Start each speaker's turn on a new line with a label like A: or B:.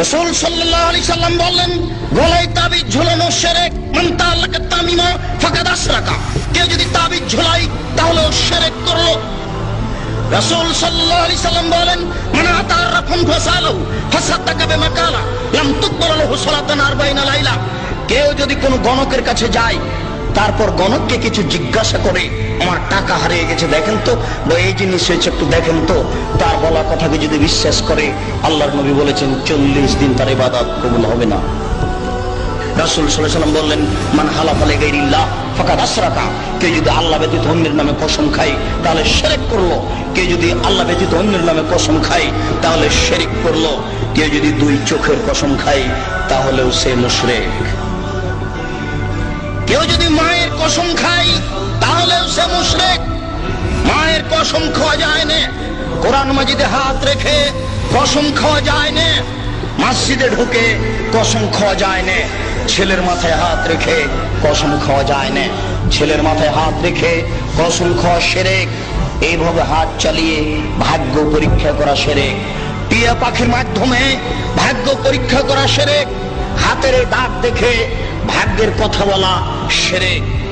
A: রসুল সাল্লাহ আলি সাল্লাম বললেন, গলায় তাবিজ ঝুলানো সেরেক মান্তা আল্লাহকে তামিমা কেউ যদি তাবিজ তাহলে ও করল। রসুল সাল্লাহ আলি সাল্লাম বলেন মানে লাইলা। কেউ যদি কোনো গণকের কাছে যায়, তারপর গণককে কিছু জিজ্ঞাসা করে আমার টাকা হারিয়ে গেছে, দেখেন তো। বা এই জিনিস হয়েছে, একটু দেখেন তো। তার বলা কথাকে যদি বিশ্বাস করে, আল্লাহর নবী বলেছেন, চল্লিশ দিন তার ইবাদত কবুল হবে না। রাসূল সাল্লাম বললেন, মান হালাফা লিগাইরিল্লাহ, ফাকাদ আশরাকা। কেউ যদি আল্লাহ ব্যতীত অন্যের নামে কসম খায়, তাহলে শিরক করল। কেউ যদি আল্লাহ ব্যতীত অন্যের নামে কসম খায়, তাহলে শিরক করল। কেউ যদি দুই চোখের কসম খায়, তাহলেও সে মুশরিক। কেউ যদি মায়ের কসম খায় সে মুশরিক। মায়ের কসম খাওয়া যায় না। কোরআন মাজিদে হাত রেখে কসম খাওয়া যায় না। মসজিদে ঢুকে কসম খাওয়া যায় না। ছেলের মাথায় হাত রেখে কসম খাওয়া যায় না। ছেলের মাথায় হাত রেখে কসম খাওয়া সেরেক। এইভাবে হাত চালিয়ে ভাগ্য পরীক্ষা করা সেরেক। টিয়া পাখির মাধ্যমে ভাগ্য পরীক্ষা করা সেরেক। হাতের দাগ দেখে ভাগ্যের কথা বলা সেরেক।